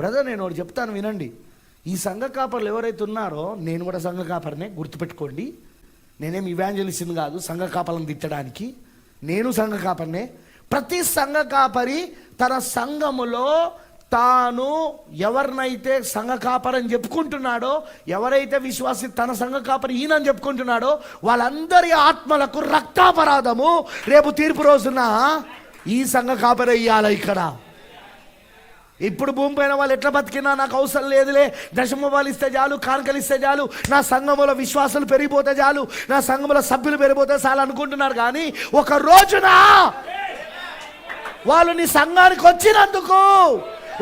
Brother నేను ఒకటి చెప్తాను వినండి. ఈ సంఘ కాపర్లు ఎవరైతే ఉన్నారో నేను కూడా సంఘ కాపర్నే గుర్తుపెట్టుకోండి. నేనేం ఇవాంజలిస్ట్ కాదు సంఘ కాపలను తిట్టడానికి. నేను సంఘ కాపర్నే. ప్రతి సంఘ కాపరి తన సంఘములో తాను ఎవరినైతే సంఘ కాపరని చెప్పుకుంటున్నాడో ఎవరైతే విశ్వాసి తన సంఘ కాపరి ఈయనని చెప్పుకుంటున్నాడో వాళ్ళందరి ఆత్మలకు రక్తాపరాధము. రేపు తీర్పు రోజున ఈ సంఘ కాపరి ఇయ్యాల ఇక్కడ? ఇప్పుడు భూమి పైన వాళ్ళు ఎట్లా బతికినా నాకు అవసరం లేదులే. దశమ వాళ్ళు ఇస్తే చాలు కానుకలు ఇస్తే చాలు నా సంఘములో విశ్వాసాలు పెరిగిపోతే చాలు నా సంఘములో సభ్యులు పెరిగిపోతే చాలు అనుకుంటున్నారు కానీ ఒక రోజున వాళ్ళు నీ సంఘానికి వచ్చినందుకు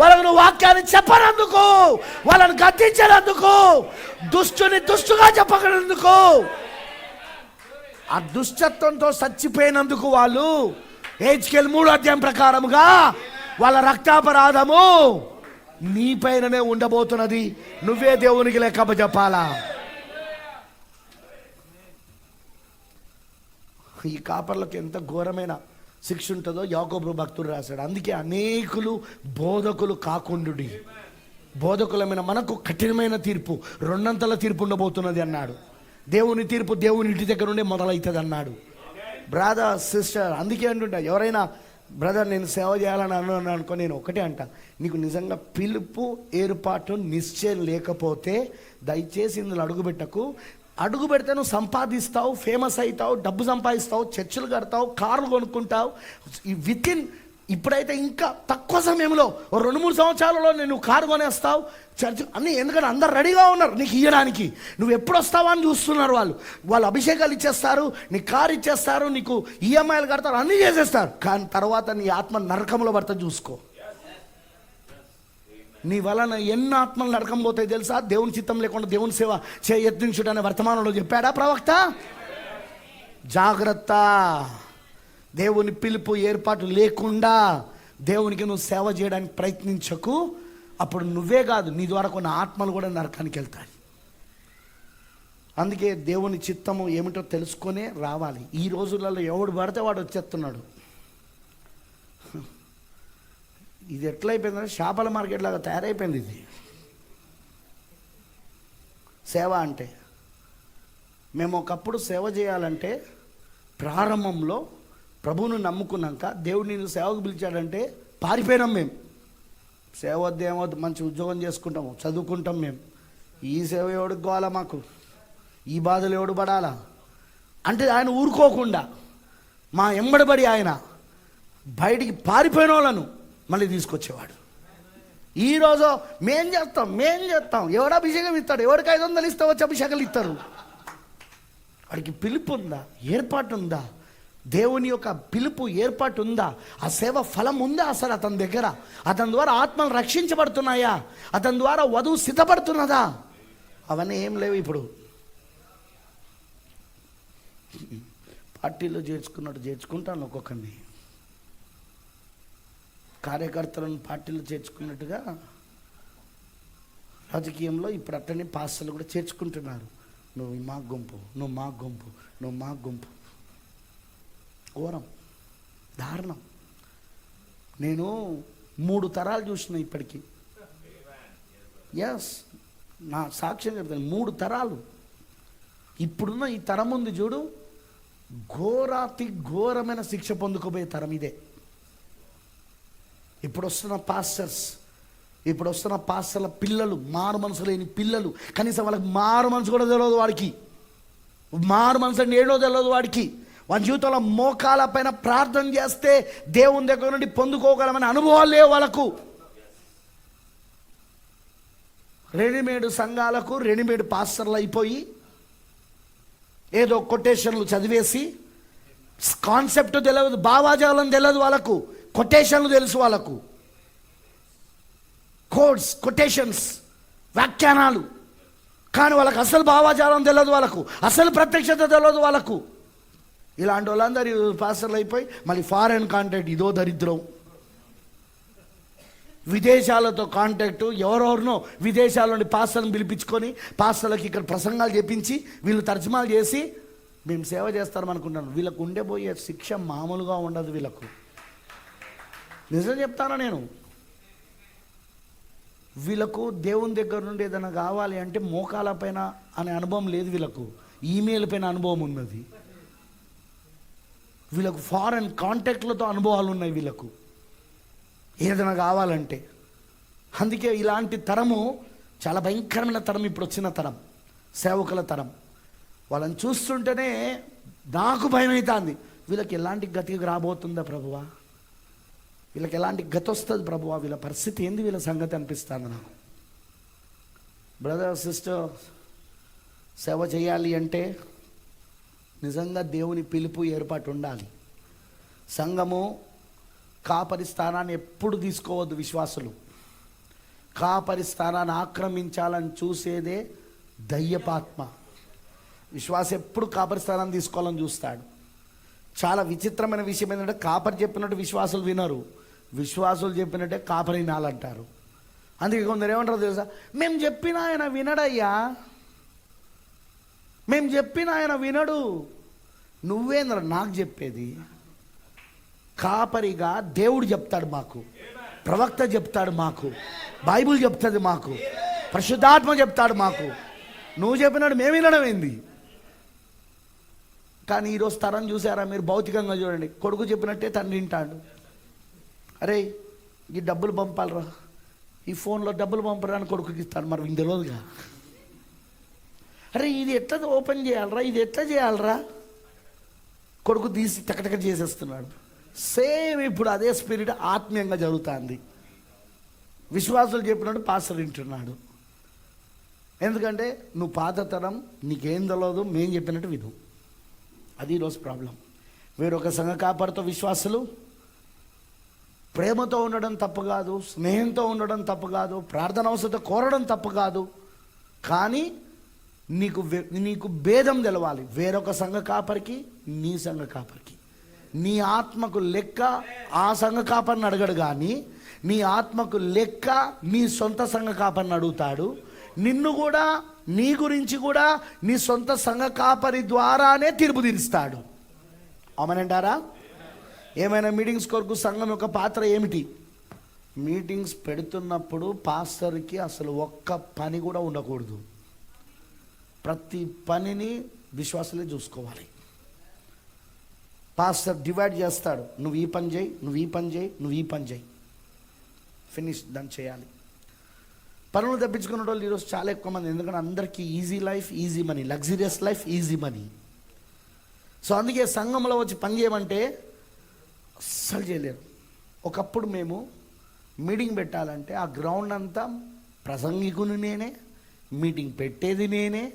వాళ్ళకు వాక్యాన్ని చెప్పనందుకు వాళ్ళని గద్దించినందుకు దుష్టుని దుష్టుగా చెప్పగలందుకు ఆ దుష్టత్వంతో చచ్చిపోయినందుకు వాళ్ళు హెచ్కెల్ మూడు అధ్యాయం ప్రకారముగా వాళ్ళ రక్తాపరాధము నీ పైననే ఉండబోతున్నది. నువ్వే దేవునికి లెక్క చెప్పాలా? ఈ కాపర్లకు ఎంత ఘోరమైన శిక్ష ఉంటుందో యాకోబు భక్తుడు రాశాడు. అందుకే అనేకులు బోధకులు కాకుండుడి. బోధకులమైన మనకు కఠినమైన తీర్పు రెండంతల తీర్పు ఉండబోతున్నది అన్నాడు. దేవుని తీర్పు దేవుని ఇంటి దగ్గర నుండే మొదలవుతుంది అన్నాడు బ్రాదర్ సిస్టర్ అందుకే అంటుంటా ఎవరైనా బ్రదర్ నేను సేవ చేయాలని అన్నాను అనుకో నేను ఒకటే అంట. నీకు నిజంగా పిలుపు ఏర్పాటు నిశ్చయం లేకపోతే దయచేసి ఇందులో అడుగుపెట్టకు అడుగు పెడితే నువ్వు సంపాదిస్తావు ఫేమస్ అవుతావు డబ్బు సంపాదిస్తావు చర్చలు కడతావు కార్లు కొనుక్కుంటావు. విత్ ఇన్ ఇప్పుడైతే ఇంకా తక్కువ సమయంలో రెండు మూడు సంవత్సరాలలో నేను కారు కొనేస్తావు? చర్చ్ అన్నీ ఎందుకంటే అందరు రెడీగా ఉన్నారు నీకు ఇయ్యడానికి. నువ్వు ఎప్పుడు వస్తావా అని చూస్తున్నారు వాళ్ళు. వాళ్ళు అభిషేకాలు ఇచ్చేస్తారు నీ కారు ఇచ్చేస్తారు నీకు ఈఎంఐలు కడతారు అన్నీ చేసేస్తారు. కానీ తర్వాత నీ ఆత్మ నరకంలో పడితే చూసుకో. నీ వలన ఎన్ని ఆత్మలు నరకం పోతాయి తెలుసా? దేవుని చిత్తం లేకుండా దేవుని సేవ చేయత్నించుడు అనే వర్తమానంలో చెప్పాడా ప్రవక్త? జాగ్రత్త. దేవుని పిలుపు ఏర్పాటు లేకుండా దేవునికి నువ్వు సేవ చేయడానికి ప్రయత్నించకు. అప్పుడు నువ్వే కాదు నీ ద్వారా కొన్ని ఆత్మలు కూడా నరకానికి వెళ్తాయి. అందుకే దేవుని చిత్తము ఏమిటో తెలుసుకొనే రావాలి. ఈ రోజులలో ఎవడు పడితే వాడు వచ్చేస్తున్నాడు. ఇది ఎట్లయిపోయిందంటే చేపల మార్కెట్ లాగా తయారైపోయింది ఇది. సేవ అంటే మేము ఒకప్పుడు సేవ చేయాలంటే ప్రారంభంలో ప్రభువును నమ్ముకున్నాక దేవుడు నేను సేవకు పిలిచాడంటే పారిపోయినాం మేము. సేవ వద్దు ఏమొద్దు మంచి ఉద్యోగం చేసుకుంటాము చదువుకుంటాం మేము ఈ సేవ ఎవడికి కావాలా మాకు? ఈ బాధలు ఎవడు పడాలా? అంటే ఆయన ఊరుకోకుండా మా ఎంబడబడి ఆయన బయటికి పారిపోయిన వాళ్ళను మళ్ళీ తీసుకొచ్చేవాడు. ఈరోజు మేం చేస్తాం మేం చేస్తాం. ఎవడు అభిషేకం ఇస్తాడు ఎవరికి ఐదు వందలు ఇస్తే వచ్చి అభిషేకాలు ఇస్తారు? వాడికి పిలుపు ఉందా? ఏర్పాటు ఉందా? దేవుని యొక్క పిలుపు ఏర్పాటు ఉందా ఆ సేవ ఫలం ఉందా అసలు అతని దగ్గర? అతని ద్వారా ఆత్మలు రక్షించబడుతున్నాయా? అతని ద్వారా వధువు సిద్ధపడుతున్నదా? అవన్నీ ఏం లేవు ఇప్పుడు. పార్టీలో చేర్చుకున్నట్టు చేర్చుకుంటాను ఒక్కొక్కరిని. కార్యకర్తలను పార్టీలో చేర్చుకున్నట్టుగా రాజకీయంలో ఇప్పుడు అట్టనే పాస్టర్లు కూడా చేర్చుకుంటున్నారు. నువ్వు మా గుంపు నువ్వు మా గుంపు నువ్వు మా గుంపు. ఘోరం దారుణం. నేను మూడు తరాలు చూసిన ఇప్పటికీ. ఎస్ నా సాక్ష్యం చెప్తాను. మూడు తరాలు. ఇప్పుడున్న ఈ తరం ఉంది చూడు ఘోరాతి ఘోరమైన శిక్ష పొందుకోబోయే తరం ఇదే. ఇప్పుడు వస్తున్న పాస్టర్స్ ఇప్పుడు వస్తున్న పాస్టర్ల పిల్లలు మారు మనసు లేని పిల్లలు కనీసం వాళ్ళకి మారు మనసు కూడా తెలియదు వాడికి. మారు మనసు అంటే ఏడో తెలియదు వాడికి. వాళ్ళ జీవితంలో మోకాల పైన ప్రార్థన చేస్తే దేవుని దగ్గర నుండి పొందుకోగలమనే అనుభవాలు లేవు వాళ్ళకు. రెడీమేడ్ సంఘాలకు రెడీమేడ్ పాస్టర్లు అయిపోయి ఏదో కొటేషన్లు చదివేసి కాన్సెప్ట్ తెలియదు భావాజాలం తెలియదు వాళ్ళకు కొటేషన్లు తెలుసు వాళ్ళకు. కోడ్స్ కొటేషన్స్ వ్యాఖ్యానాలు. కానీ వాళ్ళకి అసలు భావాజాలం తెలియదు వాళ్ళకు అసలు ప్రత్యక్షత తెలియదు వాళ్ళకు. ఇలాంటి వాళ్ళందరూ పాస్టర్లు అయిపోయి మళ్ళీ ఫారెన్ కాంటాక్ట్ ఇదో దరిద్రం. విదేశాలతో కాంటాక్ట్ ఎవరెవరినో విదేశాల నుండి పాస్టర్ని పిలిపించుకొని పాస్టర్లకు ఇక్కడ ప్రసంగాలు చేపించి వీళ్ళు తర్జుమాలు చేసి మేము సేవ చేస్తాం అనుకుంటాను వీళ్ళకు ఉండేబోయే శిక్ష మామూలుగా ఉండదు వీళ్ళకు. నిజం చెప్తానా నేను? వీళ్ళకు దేవుని దగ్గర నుండి ఏదైనా కావాలి అంటే మోకాల పైన అనే అనుభవం లేదు వీళ్ళకు. ఈమెయిల్ పైన అనుభవం ఉన్నది. వీళ్ళకు ఫారెన్ కాంటాక్ట్లతో అనుభవాలు ఉన్నాయి వీళ్ళకు. ఏదైనా కావాలంటే. అందుకే ఇలాంటి తరము చాలా భయంకరమైన తరం ఇప్పుడు వచ్చిన తరం సేవకుల తరం. వాళ్ళని చూస్తుంటేనే నాకు భయం అవుతుంది వీళ్ళకి ఎలాంటి గతికి రాబోతుందా ప్రభువా? వీళ్ళకి ఎలాంటి గతి వస్తుంది ప్రభువా? వీళ్ళ పరిస్థితి ఏంది? వీళ్ళ సంగతి అనిపిస్తుంది నాకు. బ్రదర్ సిస్టర్ సేవ చేయాలి అంటే నిజంగా దేవుని పిలుపు ఏర్పాటు ఉండాలి సంఘము కాపరి స్థానాన్ని ఎప్పుడు తీసుకోవద్దు విశ్వాసులు. కాపరి స్థానాన్ని ఆక్రమించాలని చూసేదే దయ్యపాత్మ. విశ్వాస ఎప్పుడు కాపరి స్థానాన్ని తీసుకోవాలని చూస్తాడు. చాలా విచిత్రమైన విషయం ఏంటంటే కాపరి చెప్పినట్టు విశ్వాసులు వినరు. విశ్వాసులు చెప్పినట్టే కాపరి వినాలంటారు. అందుకే కొందరు ఏమంటారు తెలుసా? మేము చెప్పిన ఆయన వినడయ్యా. మేము చెప్పిన ఆయన వినడు. నువ్వేంద్ర నాకు చెప్పేది? కాపరిగా దేవుడు చెప్తాడు మాకు. ప్రవక్త చెప్తాడు మాకు. బైబిల్ చెప్తుంది మాకు. పరిశుద్ధాత్మ చెప్తాడు మాకు. నువ్వు చెప్పినాడు మేము వినడం ఏంది? కానీ ఈరోజు తరం చూసారా? మీరు భౌతికంగా చూడండి. కొడుకు చెప్పినట్టే తండ్రి వింటాడు. అరే ఈ డబ్బులు పంపాలరా. ఈ ఫోన్లో డబ్బులు పంపరా అని కొడుకుకి ఇస్తాడు. మరి ఇందులోగా అరే ఇది ఎట్లా ఓపెన్ చేయాలరా? ఇది ఎట్లా చేయాలరా? కొడుకు తీసి టకటక చేసేస్తున్నాడు. సేమ్ ఇప్పుడు అదే స్పిరిట్ ఆత్మీయంగా జరుగుతుంది. విశ్వాసులు చెప్పినట్టు పాస్టర్ వింటున్నాడు. ఎందుకంటే నువ్వు పాతతరం నీకేం తెలియదు మేము చెప్పినట్టు విను. అది ఈరోజు ప్రాబ్లం. వేరొక సంఘ కాపాడుతో విశ్వాసులు ప్రేమతో ఉండడం తప్పు కాదు స్నేహంతో ఉండడం తప్పు కాదు ప్రార్థన అవసరత కోరడం తప్పు కాదు. కానీ నీకు నీకు భేదం తెలవాలి. వేరొక సంఘ కాపరికి నీ సంఘ కాపరికి. నీ ఆత్మకు లెక్క ఆ సంఘ కాపరిని అడగడు కానీ నీ ఆత్మకు లెక్క నీ సొంత సంఘ కాపరిని అడుగుతాడు. నిన్ను కూడా నీ గురించి కూడా నీ సొంత సంఘ కాపరి ద్వారానే తీర్పు తీరుస్తాడు. అవునంటారా ఏమైనా మీటింగ్స్ కొరకు సంఘం యొక్క పాత్ర ఏమిటి? మీటింగ్స్ పెడుతున్నప్పుడు పాస్టర్కి అసలు ఒక్క పని కూడా ఉండకూడదు. ప్రతి పనిని విశ్వాసలే చూసుకోవాలి. పాస్టర్ డివైడ్ చేస్తాడు. నువ్వు ఈ పని చేయి నువ్వు ఈ పని చేయి నువ్వు ఈ పని చేయి. ఫినిష్ దాన్ని చేయాలి. పనులు తప్పించుకున్న వాళ్ళు ఈరోజు చాలా ఎక్కువ మంది. ఎందుకంటే అందరికీ easy life easy money luxurious life easy money so అందుకే సంఘంలో వచ్చి పని చేయమంటే అస్సలు చేయలేరు. ఒకప్పుడు మేము మీటింగ్ పెట్టాలంటే ఆ గ్రౌండ్ అంతా ప్రసంగికుని నేనే మీటింగ్ పెట్టేది నేనే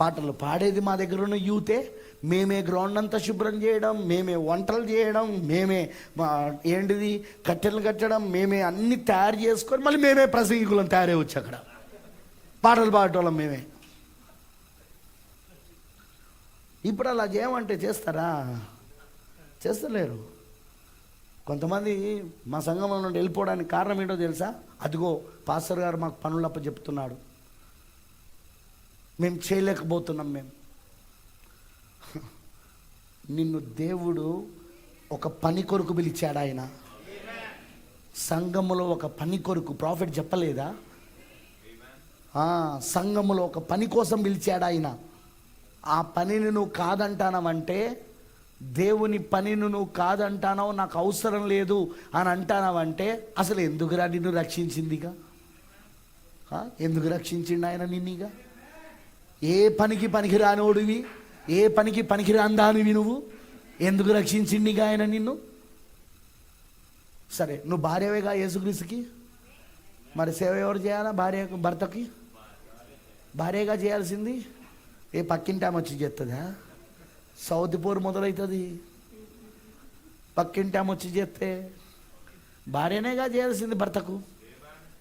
పాటలు పాడేది మా దగ్గర ఉన్న యూతే. మేమే గ్రౌండ్ అంతా శుభ్రం చేయడం మేమే వంటలు చేయడం మేమే మా ఏంటిది కట్టెలు కట్టడం మేమే అన్ని తయారు చేసుకొని మళ్ళీ మేమే ప్రసంగికులను తయారయ్యవచ్చు అక్కడ. పాటలు పాడటం మేమే. ఇప్పుడు అలా చేయమంటే చేస్తారా? చేస్తలేరు. కొంతమంది మా సంఘంలో నుండి వెళ్ళిపోవడానికి కారణం ఏంటో తెలుసా? అదిగో పాస్టర్ గారు మాకు పనులప్ప చెప్తున్నాడు మేము చేయలేకపోతున్నాం మేము. నిన్ను దేవుడు ఒక పని కొరకు పిలిచాడు ఆయన. సంఘములో ఒక పని కొరకు ప్రాఫిట్ చెప్పలేదా? సంఘములో ఒక పని కోసం పిలిచాడు ఆయన. ఆ పనిని నువ్వు కాదంటానవంటే దేవుని పనిని నువ్వు కాదంటానవు నాకు అవసరం లేదు అని అంటానవంటే అసలు ఎందుకురా నిన్ను రక్షించిందిగా ఎందుకు రక్షించిండు ఆయన నిన్నీగా ఏ పనికి పనికిరానోడివి ఏ పనికి పనికిరాందానివి నువ్వు? ఎందుకు రక్షించిండిగా ఆయన నిన్ను? సరే నువ్వు భార్యవేగా యేసుక్రీస్తుకి? మరి సేవ ఎవరు చేయాలా భార్య భర్తకి? భార్యగా చేయాల్సింది? ఏ పక్కింటి ఆమె వచ్చి చేస్తుందా సౌత్ పోరు మొదలవుతుంది పక్కింటి ఆమె వచ్చి చేస్తే భార్యనేగా చేయాల్సింది భర్తకు.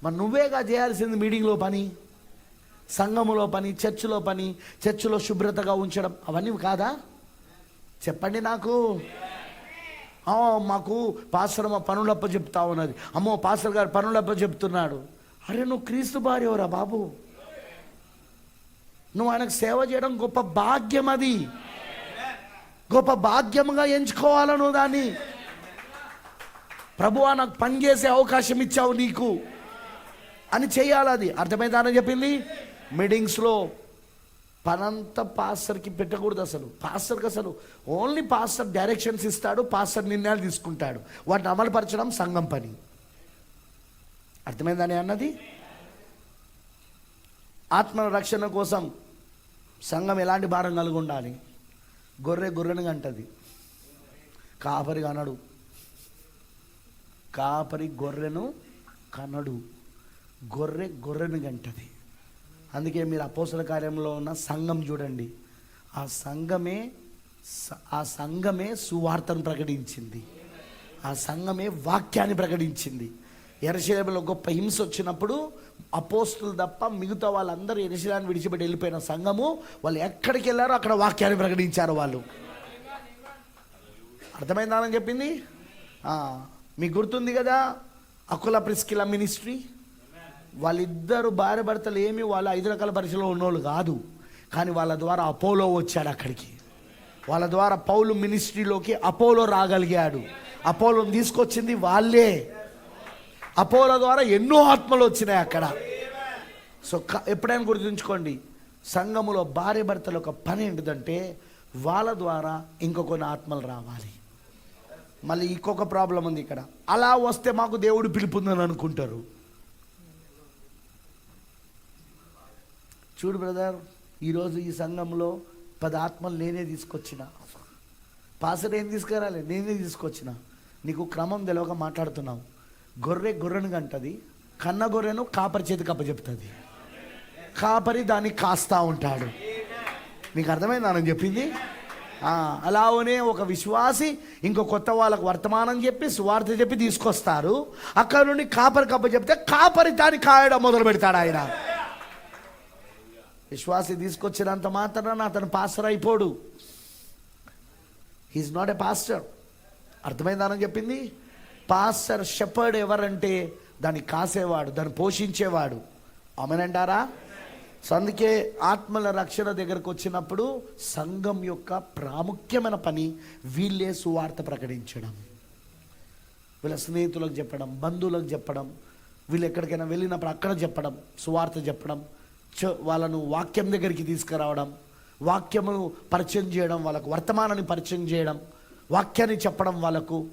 మరి నువ్వేగా చేయాల్సింది మీటింగ్లో పని? సంఘములో పని చర్చిలో పని చర్చిలో శుభ్రతగా ఉంచడం అవన్నీ కాదా? చెప్పండి నాకు. ఆ, మాకు పాస్టర్ మా పనులప్ప చెప్తా ఉన్నది. అమ్మో పాస్టర్ గారు పనులప్ప చెప్తున్నాడు. అరే నువ్వు క్రీస్తు భార్యవరా బాబు? నువ్వు ఆయనకు సేవ చేయడం గొప్ప భాగ్యం అది. గొప్ప భాగ్యముగా ఎంచుకోవాల నువ్వు దాన్ని? ప్రభువా నాకు పని చేసే అవకాశం ఇచ్చావు నీకు. అని చేయాలి అది. అని చెప్పింది? మీటింగ్స్లో పనంతా పాస్టర్కి పెట్టకూడదు అసలు. పాస్టర్కి అసలు ఓన్లీ పాస్టర్ డైరెక్షన్స్ ఇస్తాడు పాస్టర్ నిర్ణయాలు తీసుకుంటాడు. వాటిని అమలుపరచడం సంఘం పని. అర్థమైందని అన్నది? ఆత్మ రక్షణ కోసం సంఘం ఎలాంటి భారం కలిగి ఉండాలి గొర్రె గొర్రెను గంటది కాపరి కనడు. కాపరి గొర్రెను కనడు. గొర్రె గొర్రెను గంటది అందుకే మీరు అపోసల కార్యంలో ఉన్న సంఘం చూడండి. ఆ సంఘమే ఆ సంఘమే సువార్తను ప్రకటించింది. ఆ సంఘమే వాక్యాన్ని ప్రకటించింది. ఎరశిలంలో గొప్ప హింస వచ్చినప్పుడు అపోస్తులు తప్ప మిగతా వాళ్ళందరూ ఎరశిలాన్ని విడిచిపెట్టి వెళ్ళిపోయిన సంఘము వాళ్ళు ఎక్కడికి వెళ్ళారో అక్కడ వాక్యాన్ని ప్రకటించారు వాళ్ళు. అర్థమైందానని చెప్పింది? మీకు గుర్తుంది కదా? Aquila Priscilla ministry? వాళ్ళిద్దరు భార్య భర్తలు ఏమి వాళ్ళు ఐదు రకాల పరీక్షలో ఉన్నోళ్ళు కాదు. కానీ వాళ్ళ ద్వారా అపోలో వచ్చాడు అక్కడికి. వాళ్ళ ద్వారా పౌలు మినిస్ట్రీలోకి అపోలో రాగలిగాడు. అపోలోని తీసుకొచ్చింది వాళ్ళే. అపోలో ద్వారా ఎన్నో ఆత్మలు వచ్చినాయి అక్కడ. సో క- ఎప్పుడైనా గుర్తుంచుకోండి. సంఘములో భార్య భర్తల ఒక పని ఏంటిదంటే వాళ్ళ ద్వారా ఇంకొన్ని కొన్ని ఆత్మలు రావాలి. మళ్ళీ ఇంకొక ప్రాబ్లం ఉంది ఇక్కడ. అలా వస్తే మాకు దేవుడు పిలుపుందని అనుకుంటారు. చూడు బ్రదర్ ఈరోజు ఈ సంఘంలో పది ఆత్మలు నేనే తీసుకొచ్చిన. పాసర్ ఏం తీసుకురాలి? నేనే తీసుకొచ్చిన. నీకు క్రమం తెలియక మాట్లాడుతున్నావు. గొర్రె గొర్రెను గంటది కన్న గొర్రెను కాపరి చేతి కప్ప చెప్తుంది కాపరి దాన్ని కాస్తా ఉంటాడు. నీకు అర్థమైందా చెప్పింది? అలా అలానే ఒక విశ్వాసి ఇంకో కొత్త వాళ్ళకు వర్తమానం చెప్పి సువార్త చెప్పి తీసుకొస్తారు. అక్కడ నుండి కాపరి కప్ప చెప్తే కాపరి దాన్ని కాయడం మొదలు పెడతాడు ఆయన. విశ్వాసి తీసుకొచ్చినంత మాత్రాన అతను పాస్టర్ అయిపోడు. హీఈస్ నాట్ ఎ పాస్టర్ అర్థమైందని చెప్పింది? పాస్టర్ షెపర్డ్ ఎవరంటే దాన్ని కాసేవాడు దాన్ని పోషించేవాడు. అమనంటారా సో అందుకే ఆత్మల రక్షణ దగ్గరకు వచ్చినప్పుడు సంఘం యొక్క ప్రాముఖ్యమైన పని వీళ్ళే సువార్త ప్రకటించడం. వీళ్ళ స్నేహితులకు చెప్పడం బంధువులకు చెప్పడం వీళ్ళు ఎక్కడికైనా వెళ్ళినప్పుడు అక్కడ చెప్పడం సువార్త చెప్పడం. వాళ్ళను వాక్యం దగ్గరికి తీసుకురావడం వాక్యమును పరిచయం చేయడం వాళ్ళకు వర్తమానాన్ని పరిచయం చేయడం వాక్యాన్ని చెప్పడం వాళ్ళకు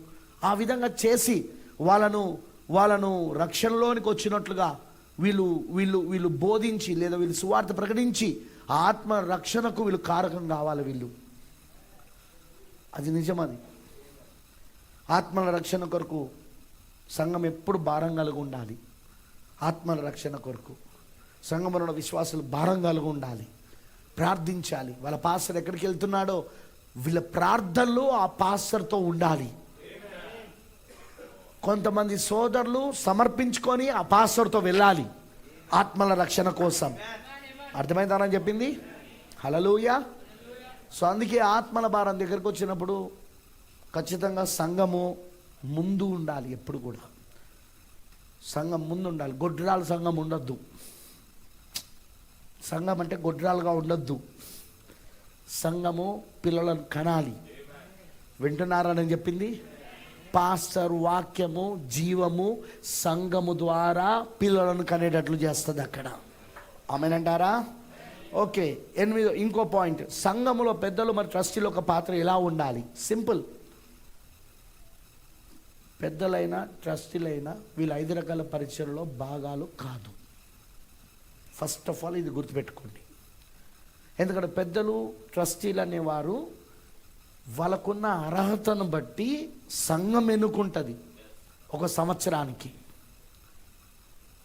ఆ విధంగా చేసి వాళ్ళను వాళ్ళను రక్షణలోనికి వచ్చినట్లుగా వీళ్ళు వీళ్ళు వీళ్ళు బోధించి లేదా వీళ్ళు సువార్త ప్రకటించి ఆత్మ రక్షణకు వీళ్ళు కారకం కావాలి వీళ్ళు. అది నిజమది. ఆత్మల రక్షణ కొరకు సంఘం ఎప్పుడు భారం కలిగి ఉండాలి ఆత్మల రక్షణ కొరకు. సంగమరణ విశ్వాసులు భారం కలిగి ఉండాలి. ప్రార్థించాలి. వాళ్ళ పాస్టర్ ఎక్కడికి వెళ్తున్నాడో? వీళ్ళ ప్రార్థనలు ఆ పాస్టర్తో ఉండాలి. కొంతమంది సోదరులు సమర్పించుకొని ఆ పాస్టర్తో వెళ్ళాలి. ఆత్మల రక్షణ కోసం. అర్థమైందని చెప్పింది? హలలుయ సో అందుకే ఆత్మల భారం దగ్గరకు వచ్చినప్పుడు ఖచ్చితంగా సంఘము ముందు ఉండాలి ఎప్పుడు కూడా. సంఘం ముందు ఉండాలి. గొడ్రాల సంఘం ఉండద్దు. సంఘం అంటే గొడ్రాలుగా ఉండొద్దు. సంఘము పిల్లలను కనాలి. వింటున్నారని చెప్పింది? పాస్టర్ వాక్యము జీవము సంఘము ద్వారా పిల్లలను కనేటట్లు చేస్తుంది అక్కడ. ఆమెనంటారా? ఓకే ఎనిమిదో ఇంకో పాయింట్. సంఘములో పెద్దలు మరి ట్రస్టీలో ఒక పాత్ర ఎలా ఉండాలి? సింపుల్. పెద్దలైన ట్రస్టీలైన వీళ్ళ ఐదు రకాల పరిచయంలో భాగాలు కాదు. ఫస్ట్ ఆఫ్ ఆల్ ఇది గుర్తుపెట్టుకోండి. ఎందుకంటే పెద్దలు ట్రస్టీలు అనేవారు వాళ్ళకున్న అర్హతను బట్టి సంఘం ఎన్నుకుంటుంది ఒక సంవత్సరానికి.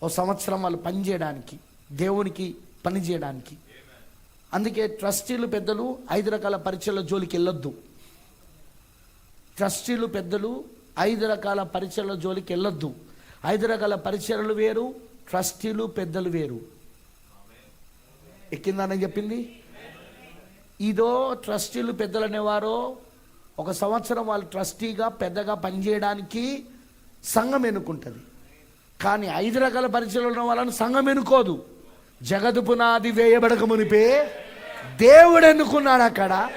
ఒక సంవత్సరం వాళ్ళు పనిచేయడానికి దేవునికి పని చేయడానికి. అందుకే ట్రస్టీలు పెద్దలు ఐదు రకాల పరీక్షల జోలికి వెళ్ళొద్దు. ట్రస్టీలు పెద్దలు ఐదు రకాల పరీక్షల జోలికి వెళ్ళొద్దు. ఐదు రకాల పరీక్షలు వేరు ట్రస్టీలు పెద్దలు వేరు. ఎక్కిందని చెప్పింది? ఇదో ట్రస్టీలు పెద్దలు అనేవారో ఒక సంవత్సరం వాళ్ళు ట్రస్టీగా పెద్దగా పనిచేయడానికి సంఘం ఎన్నుకుంటుంది. కానీ ఐదు రకాల పరీక్షలు ఉన్న వాళ్ళని సంఘం ఎన్నుకోదు. జగదు పునాది వేయబడక మునిపే దేవుడు ఎన్నుకున్నాడు అక్కడ.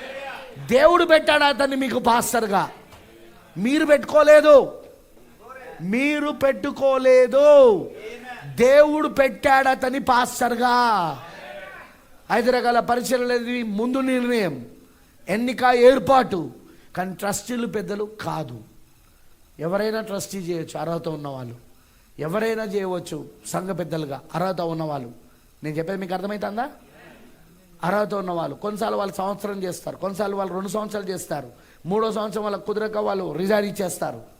దేవుడు పెట్టాడు అతన్ని మీకు పాస్టర్గా. మీరు పెట్టుకోలేదు. మీరు పెట్టుకోలేదు. దేవుడు పెట్టాడు అతని పాస్టర్గా. ఐదు రకాల పరిచయలు అనేది ముందు నిర్ణయం. ఎన్నిక ఏర్పాటు. కానీ ట్రస్టీలు పెద్దలు కాదు. ఎవరైనా ట్రస్టీ చేయొచ్చు అర్హత ఉన్నవాళ్ళు. ఎవరైనా చేయవచ్చు సంఘ పెద్దలుగా అర్హత ఉన్నవాళ్ళు. నేను చెప్పేది మీకు అర్థమవుతుందా అర్హత ఉన్నవాళ్ళు. కొన్నిసార్లు వాళ్ళు సంవత్సరం చేస్తారు. కొన్నిసార్లు వాళ్ళు రెండు సంవత్సరాలు చేస్తారు. మూడో సంవత్సరం వాళ్ళకి కుదరక వాళ్ళు రిజైన్ ఇచ్చేస్తారు.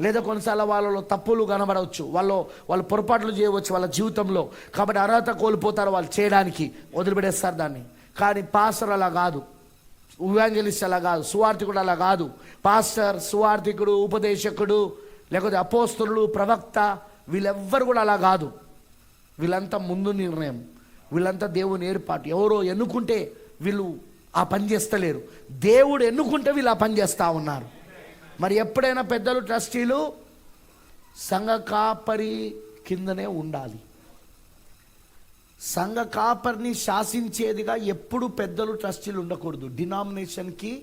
లేదా కొన్నిసార్లు వాళ్ళలో తప్పులు కనబడవచ్చు. వాళ్ళు వాళ్ళు పొరపాట్లు చేయవచ్చు వాళ్ళ జీవితంలో. కాబట్టి అర్హత కోల్పోతారు వాళ్ళు చేయడానికి. వదిలిపెడేస్తారు దాన్ని. కానీ పాస్టర్ అలా కాదు. ఉవాంజలిస్ట్ అలా కాదు. సువార్థికుడు అలా కాదు. పాస్టర్ సువార్థికుడు ఉపదేశకుడు లేకపోతే అపోస్తులు ప్రవక్త వీళ్ళెవ్వరు కూడా అలా కాదు. వీళ్ళంతా ముందు నిర్ణయం. వీళ్ళంతా దేవుని ఏర్పాటు. ఎవరో ఎన్నుకుంటే వీళ్ళు ఆ పని చేస్తలేరు. దేవుడు ఎన్నుకుంటే వీళ్ళు ఆ పని చేస్తూ ఉన్నారు. మరి ఎప్పుడైనా పెద్దలు ట్రస్టీలు సంఘ కాపరి కిందనే ఉండాలి. సంఘ కాపరిని శాసించేదిగా ఎప్పుడు పెద్దలు ట్రస్టీలు ఉండకూడదు. డినామినేషన్కి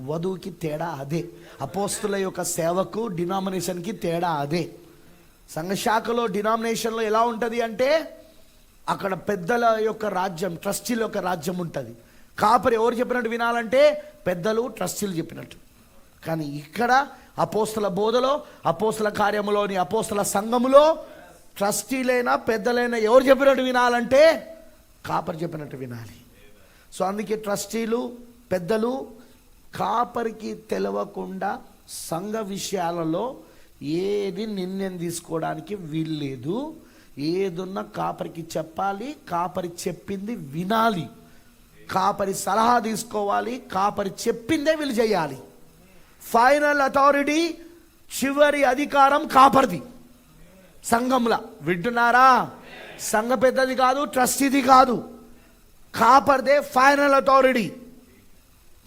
వధువుకి తేడా అదే. అపోస్తుల యొక్క సేవకు డినామినేషన్కి తేడా అదే. సంఘశాఖలో డినామినేషన్లో ఎలా ఉంటుంది అంటే అక్కడ పెద్దల యొక్క రాజ్యం ట్రస్టీల యొక్క రాజ్యం ఉంటుంది. కాపరి ఎవరు చెప్పినట్టు వినాలంటే పెద్దలు ట్రస్టీలు చెప్పినట్టు. కానీ ఇక్కడ అపోస్తల బోధలో అపోస్తల కార్యములోని అపోస్తల సంఘములో ట్రస్టీలైనా పెద్దలైనా ఎవరు చెప్పినట్టు వినాలంటే కాపరి చెప్పినట్టు వినాలి. సో అందుకే ట్రస్టీలు పెద్దలు కాపరికి తెలవకుండా సంఘ విషయాలలో ఏది నిర్ణయం తీసుకోవడానికి వీల్లేదు. ఏదున్నా కాపరికి చెప్పాలి కాపరి చెప్పింది వినాలి. కాపరి సలహా తీసుకోవాలి కాపరి చెప్పిందే వీళ్ళు చేయాలి. ఫైనల్ అథారిటీ చివరి అధికారం కాపర్ది. సంఘంలా వింటున్నారా? సంఘ పెద్దది కాదు ట్రస్టీది కాదు. కాపర్దే final authority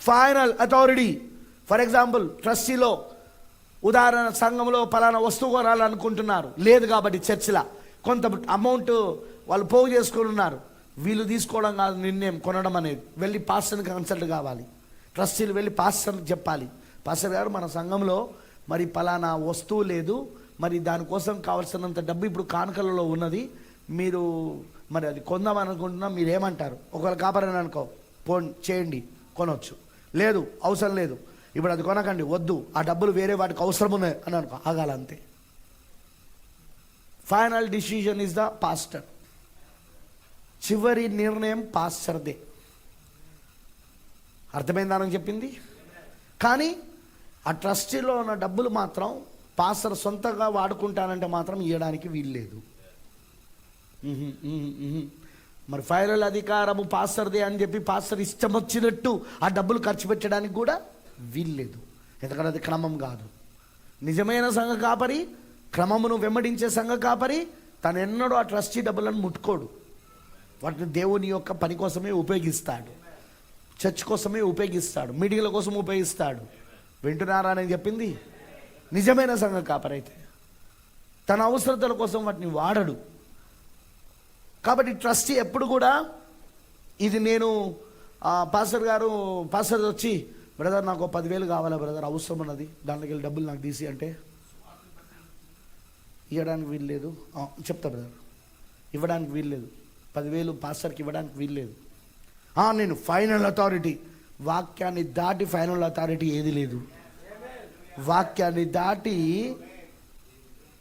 final authority for example ట్రస్టీలో ఉదాహరణ సంఘంలో పలానా వస్తువు కొనాలనుకుంటున్నారు. లేదు కాబట్టి చర్చిలా. కొంత అమౌంట్ వాళ్ళు పోగు చేసుకుని ఉన్నారు. వీళ్ళు తీసుకోవడం కాదు నిర్ణయం కొనడం అనేది. వెళ్ళి పాస్టర్ని కన్సల్ట్ కావాలి. ట్రస్టీలు వెళ్ళి పాస్టర్కి చెప్పాలి. పాస్టర్ గారు మన సంఘంలో మరి పలానా వస్తువు లేదు మరి దానికోసం కావాల్సినంత డబ్బు ఇప్పుడు కానుకలలో ఉన్నది. మీరు మరి అది కొందామని అనుకుంటున్నా మీరు ఏమంటారు? ఒకవేళ కాపారని అనుకో పో చేయండి కొనవచ్చు లేదు అవసరం లేదు. ఇప్పుడు అది కొనకండి వద్దు. ఆ డబ్బులు వేరే వాటికి అవసరం ఉన్నాయి అని అనుకో ఆగాలంతే final decision is the pastor చివరి నిర్ణయం పాస్టర్దే అర్థమైందానని చెప్పింది? కానీ ఆ ట్రస్టీలో ఉన్న డబ్బులు మాత్రం పాస్టర్ సొంతంగా వాడుకుంటానంటే మాత్రం ఇవ్వడానికి వీల్లేదు. మరి ఫైనల్ అధికారము పాస్టర్దే అని చెప్పి పాస్టర్ ఇష్టం వచ్చినట్టు ఆ డబ్బులు ఖర్చు పెట్టడానికి కూడా వీల్లేదు. ఎందుకంటే అది క్రమం కాదు. నిజమైన సంఘ కాపరి క్రమమును వెంబడించే సంఘ కాపరి తను ఎన్నడూ ఆ ట్రస్టీ డబ్బులను ముట్టుకోడు. వాటిని దేవుని యొక్క పని కోసమే ఉపయోగిస్తాడు. చర్చ్ కోసమే ఉపయోగిస్తాడు. మీటింగ్ల కోసం ఉపయోగిస్తాడు. వింటున్నారా అని చెప్పింది. నిజమైన సంఘ కాపరైతే. తన అవసరతల కోసం వాటిని వాడడు. కాబట్టి ట్రస్టీ ఎప్పుడు కూడా ఇది నేను పాస్టర్ గారు పాస్టర్ వచ్చి బ్రదర్ నాకు పదివేలు కావాలా బ్రదర్? అవసరం ఉన్నది. దానికి వెళ్ళి డబ్బులు నాకు తీసి అంటే ఇవ్వడానికి వీలు లేదు. చెప్తా బ్రదర్. ఇవ్వడానికి వీలు లేదు. పదివేలు పాస్టర్కి ఇవ్వడానికి వీలు లేదు. నేను ఫైనల్ అథారిటీ. వాక్యాన్ని దాటి ఫైనల్ అథారిటీ ఏది లేదు. వాక్యాన్ని దాటి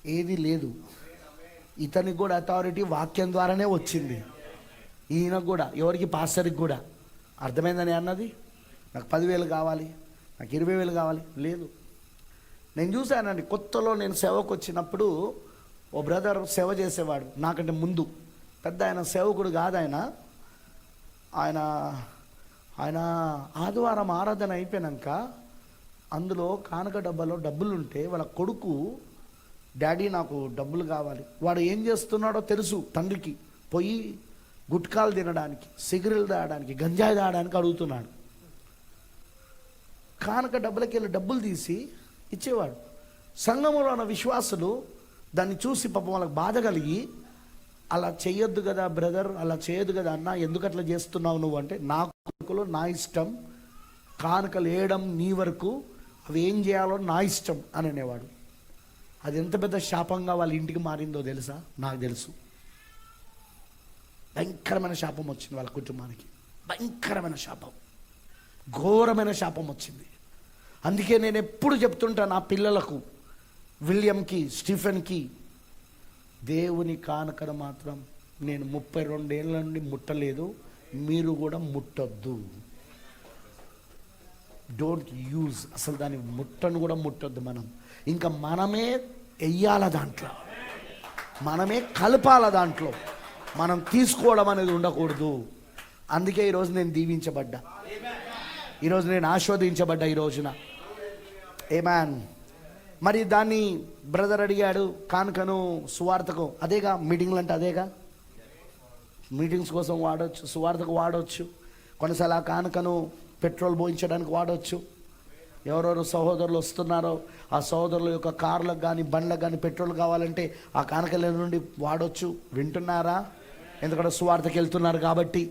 ఏది లేదు. ఇతనికి కూడా అథారిటీ వాక్యం ద్వారానే వచ్చింది. ఈయన కూడా ఎవరికి? పాస్టర్కి కూడా. అర్థమైందని అన్నది? నాకు పదివేలు కావాలి నాకు ఇరవై వేలు కావాలి. లేదు. నేను చూశానండి కొత్తలో నేను సేవకు వచ్చినప్పుడు ఓ బ్రదర్ సేవ చేసేవాడు నాకంటే ముందు. పెద్ద ఆయన సేవకుడు కాదు ఆయన. ఆయన ఆయన ఆదివారం ఆరాధన అయిపోయాక అందులో కానక డబ్బాలో డబ్బులు ఉంటే వాళ్ళ కొడుకు డాడీ నాకు డబ్బులు కావాలి. వాడు ఏం చేస్తున్నాడో తెలుసు తండ్రికి. పోయి గుట్కాలు తినడానికి సిగరెలు తాగడానికి గంజాయి తాగడానికి అడుగుతున్నాడు. కానక డబ్బులకి వెళ్ళి డబ్బులు తీసి ఇచ్చేవాడు. సంఘంలో ఉన్న విశ్వాసులు దాన్ని చూసి పాపం వాళ్ళకి బాధ కలిగి అలా చేయొద్దు కదా బ్రదర్ అలా చేయొద్దు కదా అన్న ఎందుకు అట్లా చేస్తున్నావు నువ్వు అంటే నా కొడుకులో నా ఇష్టం కానుకలు వేయడం నీ వరకు అవి ఏం చేయాలో నా ఇష్టం అని అనేవాడు. అది ఎంత పెద్ద శాపంగా వాళ్ళ ఇంటికి మారిందో తెలుసా? నాకు తెలుసు. భయంకరమైన శాపం వచ్చింది వాళ్ళ కుటుంబానికి. భయంకరమైన శాపం. ఘోరమైన శాపం వచ్చింది. అందుకే నేను ఎప్పుడు చెప్తుంటా నా పిల్లలకు విలియంకి స్టీఫెన్కి దేవుని కానుకను మాత్రం నేను ముప్పై రెండేళ్ళ నుండి ముట్టలేదు. మీరు కూడా ముట్టొద్దు. డోంట్ యూజ్ అసలు దాని ముట్టను కూడా ముట్టొద్దు మనం. ఇంకా మనమే వెయ్యాల దాంట్లో. మనమే కలపాల దాంట్లో. మనం తీసుకోవడం అనేది ఉండకూడదు. అందుకే ఈరోజు నేను దీవించబడ్డా. ఈరోజు నేను ఆస్వాదించబడ్డా ఈ రోజున. ఏమాన్ మరి దాన్ని బ్రదర్ అడిగాడు కానుకను సువార్తకు అదేగా మీటింగ్లు అంటే అదేగా? మీటింగ్స్ కోసం వాడవచ్చు సువార్తకు వాడవచ్చు కొన్నిసార్లు ఆ కానుకను పెట్రోల్ పోయించడానికి వాడవచ్చు ఎవరెవరు సహోదరులు వస్తున్నారో ఆ సహోదరుల యొక్క కార్లకు కానీ బండ్లకు కానీ పెట్రోల్ కావాలంటే ఆ కానుకల నుండి వాడవచ్చు వింటున్నారా? ఎందుకంటే సువార్తకి వెళ్తున్నారు కాబట్టి.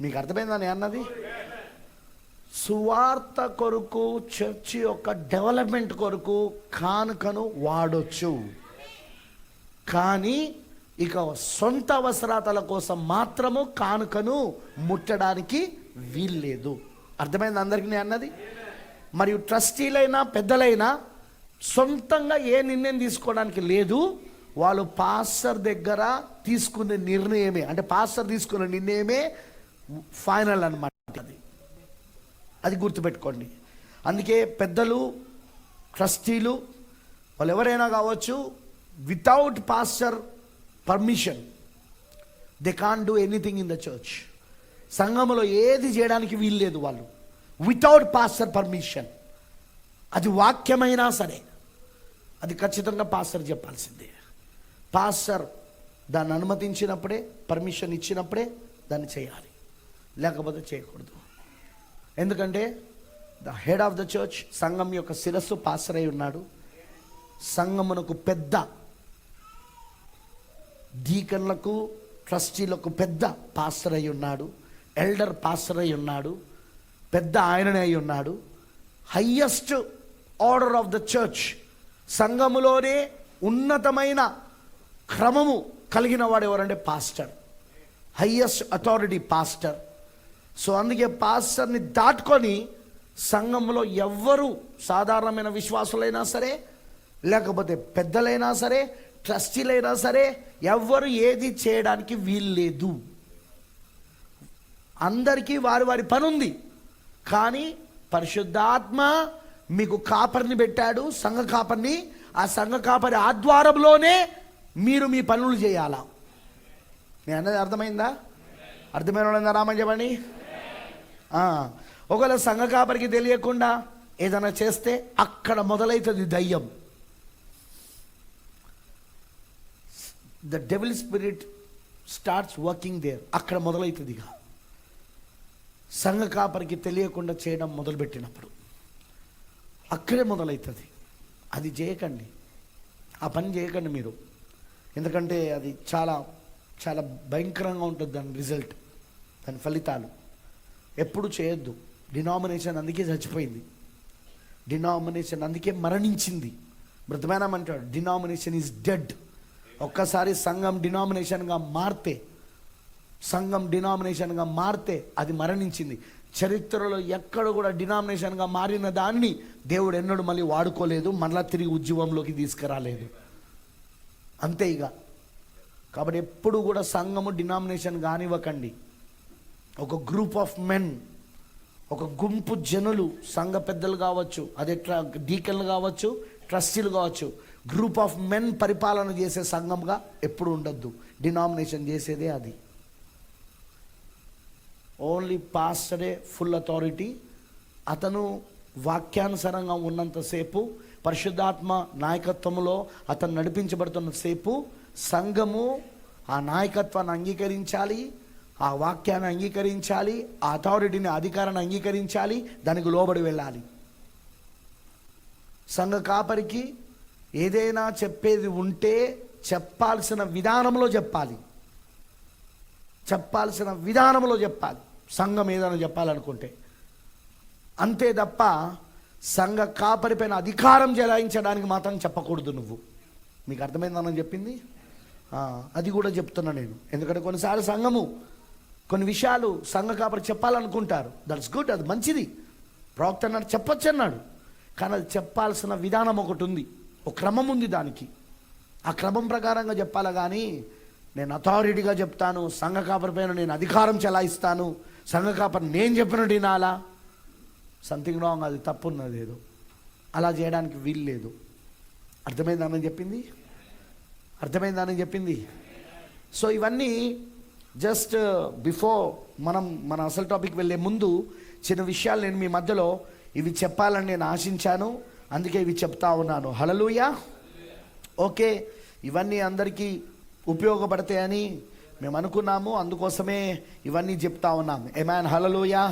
మీకు అర్థమైందని అన్నది? సువార్త కొరకు చర్చి యొక్క డెవలప్మెంట్ కొరకు కానుకను వాడొచ్చు. కానీ ఇక సొంత అవసరాతల కోసం మాత్రము కానుకను ముట్టడానికి వీల్లేదు. అర్థమైంది అందరికీ నేను అన్నది? మరియు ట్రస్టీలైనా పెద్దలైనా సొంతంగా ఏ నిర్ణయం తీసుకోవడానికి లేదు వాళ్ళు పాస్టర్ దగ్గర తీసుకునే నిర్ణయమే. అంటే పాస్టర్ తీసుకునే నిర్ణయమే ఫైనల్ అన్నమాట. అది గుర్తుపెట్టుకోండి. అందుకే పెద్దలు ట్రస్టీలు వాళ్ళు ఎవరైనా కావచ్చు without pastor permission they can do anything in the church సంఘములో ఏది చేయడానికి వీల్లేదు వాళ్ళు. వితౌట్ పాస్టర్ పర్మిషన్ అది వాక్యమైనా సరే అది ఖచ్చితంగా పాస్టర్ చెప్పాల్సిందే. పాస్టర్ దాన్ని అనుమతించినప్పుడే పర్మిషన్ ఇచ్చినప్పుడే దాన్ని చేయాలి. లేకపోతే చేయకూడదు. ఎందుకంటే the head of the church సంఘం యొక్క శిరస్సు పాస్టర్ అయి ఉన్నాడు. సంఘమునకు పెద్ద డీకన్లకు ట్రస్టీలకు పెద్ద పాస్టర్ అయి ఉన్నాడు. ఎల్డర్ పాస్టర్ అయి ఉన్నాడు. పెద్ద ఆయననే అయి ఉన్నాడు. Highest order of the church సంఘములోనే ఉన్నతమైన క్రమము కలిగిన వాడు ఎవరంటే pastor. Highest authority pastor. So అందుకే పాస్టర్ని దాటుకొని సంఘంలో ఎవ్వరు సాధారణమైన విశ్వాసులైనా సరే లేకపోతే పెద్దలైనా సరే ట్రస్టీలైనా సరే ఎవ్వరు ఏది చేయడానికి వీల్లేదు. అందరికీ వారి వారి పని ఉంది కానీ పరిశుద్ధాత్మ మీకు కాపరిని పెట్టాడు సంఘ కాపరిని. ఆ సంఘ కాపరి ఆధ్వారంలోనే మీరు మీ పనులు చేయాలా? నేను అన్నది అర్థమైందా? అర్థమైన వాళ్ళందా రామని చెప్పండి. ఒకవేళ సంఘ కాపరికి తెలియకుండా ఏదైనా చేస్తే అక్కడ మొదలవుతుంది దయ్యం. The devil spirit starts working there అక్కడ మొదలవుతుంది ఇక. సంఘ కాపరికి తెలియకుండా చేయడం మొదలుపెట్టినప్పుడు అక్కడే మొదలవుతుంది అది చేయకండి. ఆ పని చేయకండి మీరు. ఎందుకంటే అది చాలా చాలా భయంకరంగా ఉంటుంది దాని రిజల్ట్ దాని ఫలితాలు. ఎప్పుడు చేయొద్దు. డినామినేషన్ అందుకే చచ్చిపోయింది. డినామినేషన్ అందుకే మరణించింది. మృతమేనం అంటాడు. డినామినేషన్ ఈజ్ డెడ్ ఒక్కసారి సంఘం డినామినేషన్గా మారితే సంఘం డినామినేషన్గా మారితే అది మరణించింది. చరిత్రలో ఎక్కడ కూడా డినామినేషన్గా మారిన దాన్ని దేవుడు ఎన్నడూ మళ్ళీ వాడుకోలేదు. మళ్ళా తిరిగి ఉద్యమంలోకి తీసుకురాలేదు. అంతే ఇక. కాబట్టి ఎప్పుడు కూడా సంఘము డినామినేషన్ కానివ్వకండి. ఒక గ్రూప్ ఆఫ్ మెన్ ఒక గుంపు జనులు సంఘ పెద్దలు కావచ్చు అదే ట్ర డీకన్లు కావచ్చు ట్రస్టీలు కావచ్చు గ్రూప్ ఆఫ్ మెన్ పరిపాలన చేసే సంఘంగా ఎప్పుడు ఉండొద్దు. డినామినేషన్ చేసేదే అది. ఓన్లీ పాస్టరే ఫుల్ అథారిటీ. అతను వాక్యానుసారంగా ఉన్నంతసేపు పరిశుద్ధాత్మ నాయకత్వంలో అతను నడిపించబడుతున్నసేపు సంఘము ఆ నాయకత్వాన్ని అంగీకరించాలి. ఆ వాక్యాన్ని అంగీకరించాలి ఆ అథారిటీని అధికారాన్ని అంగీకరించాలి దానికి లోబడి వెళ్ళాలి. సంఘ కాపరికి ఏదైనా చెప్పేది ఉంటే చెప్పాల్సిన విధానంలో చెప్పాలి. చెప్పాల్సిన విధానంలో చెప్పాలి. సంఘం ఏదైనా చెప్పాలనుకుంటే. అంతే తప్ప సంఘ కాపరి పైన అధికారం చెలాయించడానికి మాత్రం చెప్పకూడదు నువ్వు. మీకు అర్థమైందని చెప్పింది? అది కూడా చెప్తున్నా నేను. ఎందుకంటే కొన్నిసార్లు సంఘము కొన్ని విషయాలు సంఘ కాపరి చెప్పాలనుకుంటారు. దట్స్ గుడ్ అది మంచిది. ప్రవక్త అన్నాడు చెప్పొచ్చు అన్నాడు. కానీ అది చెప్పాల్సిన విధానం ఒకటి ఉంది. ఒక క్రమం ఉంది దానికి. ఆ క్రమం ప్రకారంగా చెప్పాలి కానీ నేను అథారిటీగా చెప్తాను సంఘ కాపరి పైన నేను అధికారం చెలాయిస్తాను సంఘ కాపరి నేను చెప్పినట్టు వినాలా? సంథింగ్ రాంగ్ అది తప్పు ఉన్నది ఏదో. అలా చేయడానికి వీలు లేదు. అర్థమైందని చెప్పింది? అర్థమైందని చెప్పింది? సో ఇవన్నీ జస్ట్ బిఫోర్ uh, మనం మన అసలు టాపిక్ వెళ్ళే ముందు చిన్న విషయాలు నేను మీ మధ్యలో ఇవి చెప్పాలని నేను ఆశించాను. అందుకే ఇవి చెప్తా ఉన్నాను. హలలుయా ఓకే ఇవన్నీ అందరికీ ఉపయోగపడతాయని మేము అనుకున్నాము. అందుకోసమే ఇవన్నీ చెప్తా ఉన్నాం. ఏమాన్ హలలుయా